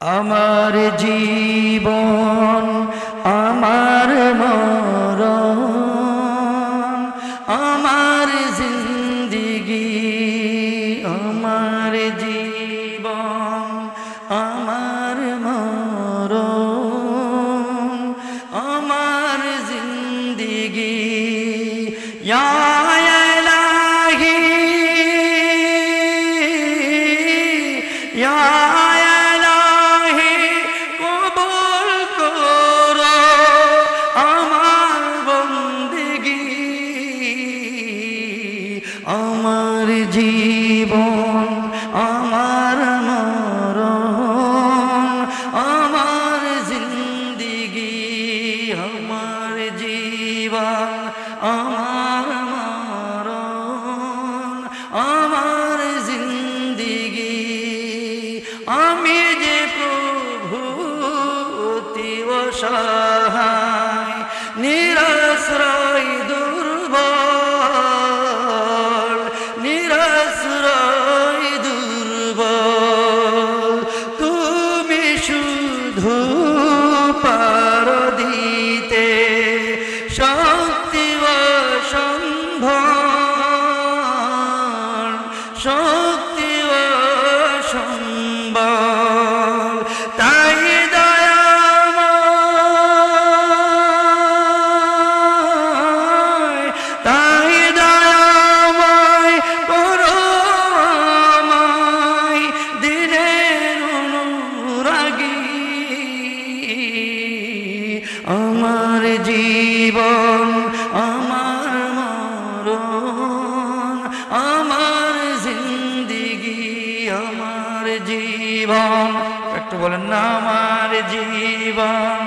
আমার জীবন আমার মরণ আমার জিন্দিগি আমার জীবন আমার মরণ আমার জিন্দিগি। ইয়া জীবন, আমার মরণ, আমার জিন্দিগি, আমার জীবন, আমার মরণ, আমার জিন্দিগি। আমি যে প্রভু অতি who আমার জীবন, আমার মরণ, আমার জিন্দিগি, আমার জীবন। একটু বলেন না, আমার জীবন,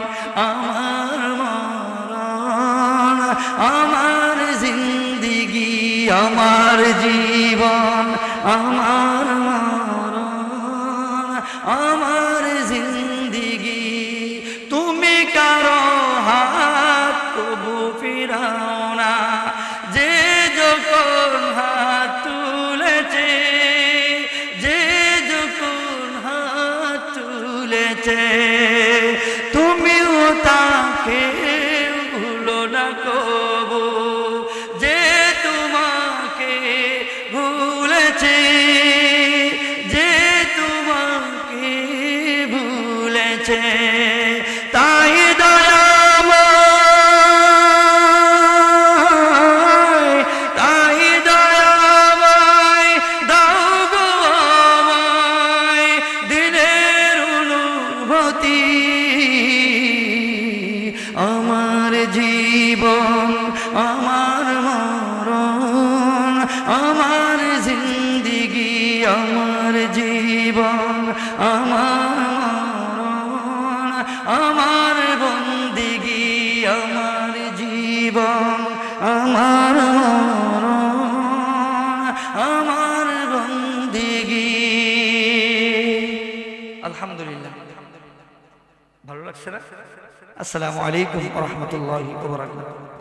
আমার মরণ, আমার জিন্দিগি, আমার জীবন, আমার মরণ, আমার জিন্দিগি। তুমি কারও হাত তবু ফিরাও না যে যখন হাত তুলেছে, যে যখন হাত তুলেছে, তুমিও তাকে ভুলো না কবু, যে তোমাকে ভুলেছে, যে তোমাকে ভুলেছে। জীবন, আমার মরণ, আমার জিন্দিগি, আমার জীবন, আমার মরণ, আমার বন্দিগি, আমার জীবন, আমার মরণ, আমার বন্দিগি। আলহামদুলিল্লাহ। ভালো লাগছে না আসসালামু আলাইকুম রহমতুল্লাহ